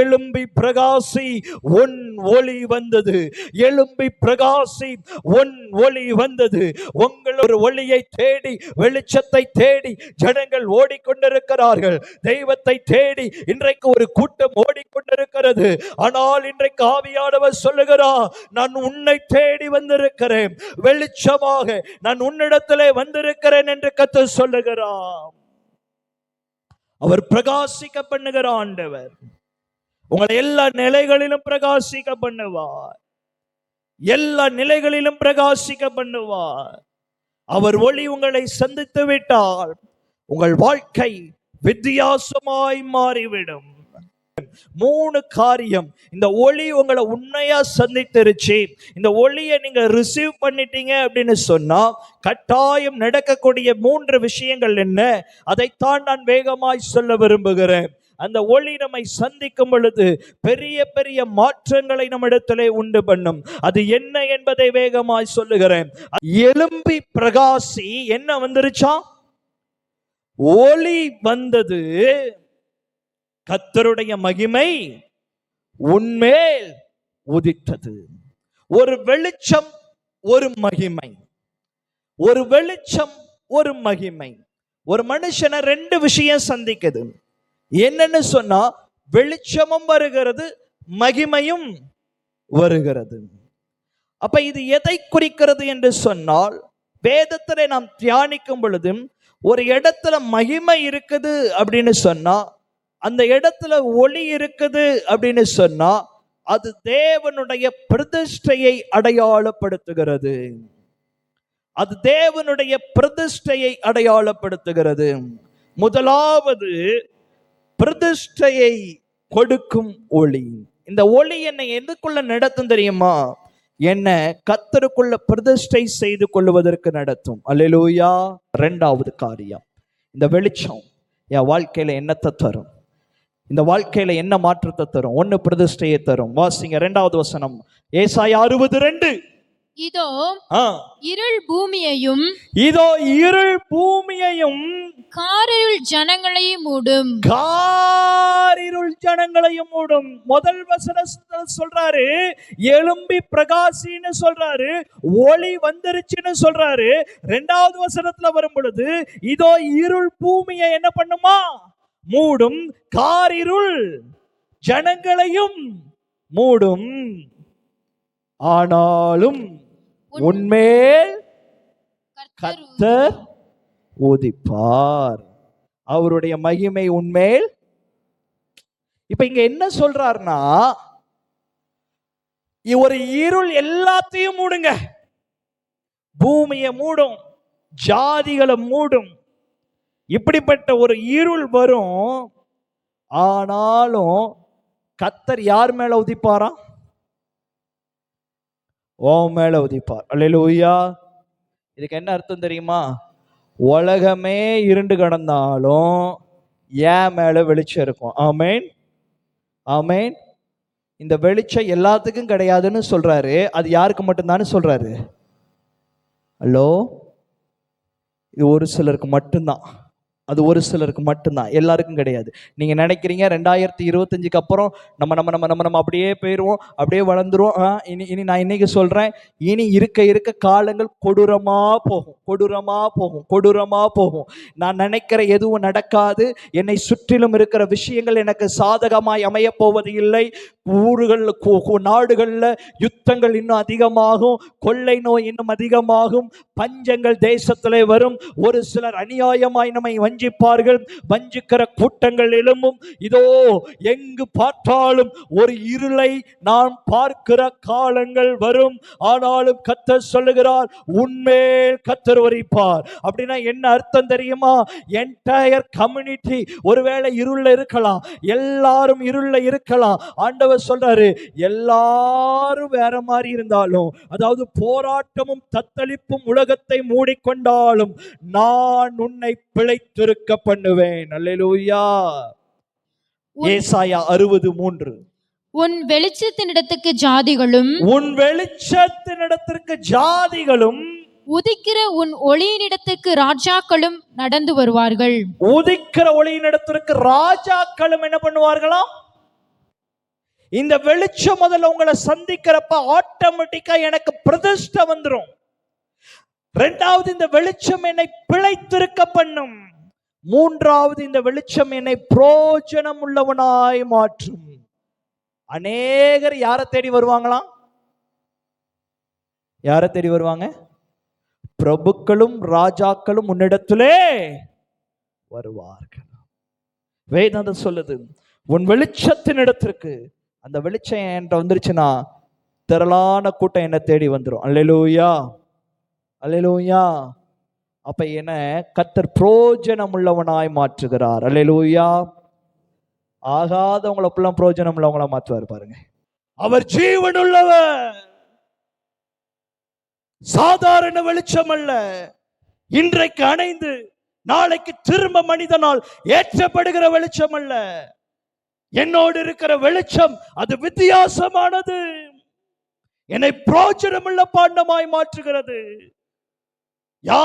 எழும்பி பிரகாசி உன் ஒளி வந்தது. எழும்பி பிரகாசி உன் ஒளி வந்தது. உங்கள் ஒரு ஒளியை தேடி வெளிச்சத்தை தேடி ஜனங்கள் ஓடிக்கொண்டிருக்கிறார்கள். தெய்வத்தை தேடி இன்றைக்கு ஒரு கூட்டம் ஓடிக்கொண்டிருக்கிறது. ஆனால் இன்றைக்கு ஆவியானவர் சொல்லுகிறார் நான் உன்னை தேடி வந்திருக்கிறேன். வெளிச்சமாக நான் உன்னிடத்திலே வந்திருக்கிறேன் என்று கத்து சொல்லுகிறார். அவர் பிரகாசிக்க பண்ணுகிற ஆண்டவர். உங்களை எல்லா நிலைகளிலும் பிரகாசிக்க பண்ணுவார் எல்லா நிலைகளிலும் பிரகாசிக்க பண்ணுவார் அவர் ஒளி உங்களை சந்தித்து விட்டால் உங்கள் வாழ்க்கை வித்தியாசமாய் மாறிவிடும். மூணு காரியம். இந்த ஒளி உங்களை உண்மையா சந்தித்திருச்சு. இந்த ஒளியை நீங்க ரிசீவ் பண்ணிட்டீங்க அப்படின்னு சொன்னா கட்டாயம் நடக்கக்கூடிய மூன்று விஷயங்கள் என்ன? அதைத்தான் நான் வேகமாய் சொல்ல விரும்புகிறேன். அந்த ஒளி நம்மை சந்திக்கும் பொழுது பெரிய பெரிய மாற்றங்களை நம்மிடத்திலே உண்டு பண்ணும். அது என்ன என்பதை வேகமாய் சொல்லுகிறேன். எலும்பி பிரகாசி என்ன வந்துருச்சா? ஒளி வந்தது கத்தருடைய மகிமை உன்மேல் உதித்தது. ஒரு வெளிச்சம் ஒரு மகிமை. ஒரு வெளிச்சம் ஒரு மகிமை. ஒரு மனுஷனை ரெண்டு விஷயம் சந்திக்குது. என்னன்னு சொன்னா வெளிச்சமும் வருகிறது மகிமையும் வருகிறது. அப்ப இது எதை குறிக்கிறது என்று சொன்னால் வேதத்திலே நாம் தியானிக்கும் பொழுது ஒரு இடத்துல மகிமை இருக்குது அப்படின்னு சொன்னா அந்த இடத்துல ஒளி இருக்குது அப்படின்னு சொன்னா அது தேவனுடைய பிரதிஷ்டையை அடையாளப்படுத்துகிறது. அது தேவனுடைய பிரதிஷ்டையை அடையாளப்படுத்துகிறது. முதலாவது பிரதிஷ்டையை கொடுக்கும் ஒளி. இந்த ஒளி என்னை எதுக்குள்ள நடத்தும் தெரியுமா? என்ன கத்தருக்குள்ள பிரதிஷ்டை செய்து கொள்வதற்கு நடத்தும். அல்லேலூயா. ரெண்டாவது காரியம். இந்த வெளிச்சம் என் வாழ்க்கையில என்னத்தை தரும்? இந்த வாழ்க்கையில என்ன மாற்றத்தை தரும்? ஒன்னு பிரதிஷ்டையை தரும். வாசிங்க ரெண்டாவது வசனம். ஏசாய் அறுபது ரெண்டு. இதோ இருள் பூமியையும் இதோ இருள் பூமியையும் காரிருள் ஜனங்களையும் மூடும். காரிருள் ஜனங்களையும் மூடும். முதல் வசனத்துல சொல்றாரு எலும்பி பிரகாசின்னு சொல்றாரு ஒளி வந்துருச்சுன்னு சொல்றாரு. ரெண்டாவது வசனத்துல வரும் பொழுது இதோ இருள் பூமியை என்ன பண்ணுமா? மூடும். காரிருள் ஜனங்களையும் மூடும். ஆனாலும் உன்மேல் கத்தர் உதிப்பார். அவருடைய மகிமை உண்மேல் இப்ப இங்க என்ன சொல்றாருன்னா ஒரு இருள் எல்லாத்தையும் மூடுங்க. பூமியை மூடும் ஜாதிகளை மூடும். இப்படிப்பட்ட ஒரு இருள் வரும். ஆனாலும் கத்தர் யார் மேல உதிப்பாராம்? ஓ மேலே உதிப்பார். அல்லேலூயா. இதுக்கு என்ன அர்த்தம் தெரியுமா? உலகமே இருண்டு கிடந்தாலும் ஏன் மேலே வெளிச்சம் இருக்கும். ஆமேன். ஆமேன். இந்த வெளிச்சம் எல்லாத்துக்கும் கிடையாதுன்னு சொல்கிறாரு அது யாருக்கு மட்டும்தான்னு சொல்கிறாரு ஹலோ? இது ஒரு சிலருக்கு மட்டும்தான். அது ஒரு சிலருக்கு மட்டும்தான். எல்லாருக்கும் கிடையாது. நீங்கள் நினைக்கிறீங்க ரெண்டாயிரத்தி இருபத்தஞ்சுக்கு அப்புறம் நம்ம நம்ம நம்ம நம்ம நம்ம அப்படியே போயிடுவோம் அப்படியே வளர்ந்துருவோம். ஆ, இனி இனி நான் இன்னைக்கு சொல்கிறேன் இனி இருக்க இருக்க காலங்கள் கொடூரமாக போகும். கொடூரமாக போகும். கொடூரமாக போகும். நான் நினைக்கிற எதுவும் நடக்காது. என்னை சுற்றிலும் இருக்கிற விஷயங்கள் எனக்கு சாதகமாய் அமையப்போவது இல்லை. ஊர்களில் நாடுகளில் யுத்தங்கள் இன்னும் அதிகமாகும். கொள்ளை நோய் இன்னும் அதிகமாகும். பஞ்சங்கள் தேசத்திலே வரும். ஒரு சிலர் அநியாயமாய் நம்மை வஞ்சிப்பார்கள். வஞ்சிக்கிற கூட்டங்கள் எழும்பும் இதோ எங்கு பார்த்தாலும் ஒரு இருளை நான் பார்க்கிற காலங்கள் வரும். ஆனாலும் கத்தர் சொல்லுகிறார் உன்மேல் கத்தர் வரிப்பார் அப்படின்னா என்ன அர்த்தம் தெரியுமா? என்டையர் கம்யூனிட்டி ஒருவேளை இருள இருக்கலாம். எல்லாரும் இருள இருக்கலாம். ஆண்டவர் சொல்றாரு எல்லாரும் வேற மாதிரி இருந்தாலும் அதாவது போராட்டமும் தத்தளிப்பும் உலகத்தை மூடிக்கொண்டாலும் நான் உன்னை பிழைத்து பிழைத்திருக்க பண்ணுவேன் அல்லேலூயா ஏசாயா அறுபது மூன்று உன் வெளிச்சத்தினிடத்துக்கு ஜாதிகளும் உன் வெளிச்சத்தினிடத்திற்கு ஜாதிகளும் உதிக்கிற உன் ஒளியினிடத்துக்கு ராஜாக்களும் நடந்து வருவார்கள். உதிக்கிற ஒளியினிடத்திற்கு ராஜாக்களும் என்ன பண்ணுவார்களாம்? இந்த வெளிச்சம் முதல்ல உங்களை சந்திக்கிறப்ப ஆட்டோமேட்டிக்கா எனக்கு பிரதிஷ்டை வந்துரும். ரெண்டாவது இந்த வெளிச்சம் என்னை பிழைத்திருக்க பண்ணும். மூன்றாவது இந்த வெளிச்சம் என்னை புரோஜனம் உள்ளவனாய் மாற்றும். அநேகர் யாரை தேடி வருவாங்களாம் யாரை தேடி வருவாங்க? பிரபுக்களும் ராஜாக்களும் உன்னிடத்திலே வருவார்கள். வேதாந்தம் சொல்லுது உன் வெளிச்சத்தின் இடத்திற்கு. அந்த வெளிச்சம் என்கிட்ட வந்துருச்சுன்னா திரளான கூட்டம் என்னை தேடி வந்துடும் அல்லேலூயா அல்லேலூயா. அப்ப என்ன? கத்தர் புரோஜனம் உள்ளவனாய் மாற்றுகிறார். அல்லேலூயா ஆகாதவங்கள புள்ள புரோஜனம் உள்ளவங்கள மாற்றுவார் பாருங்க. அவர் ஜீவன் உள்ளவர் சாதாரண வெளிச்சம் அல்ல இன்றைக்கு அணைந்து நாளைக்கு திரும்ப மனிதனால் ஏற்றப்படுகிற வெளிச்சம் அல்ல என்னோடு இருக்கிற வெளிச்சம் அது வித்தியாசமானது. என்னை புரோஜனமுள்ள பாண்டமாய் மாற்றுகிறது. யார்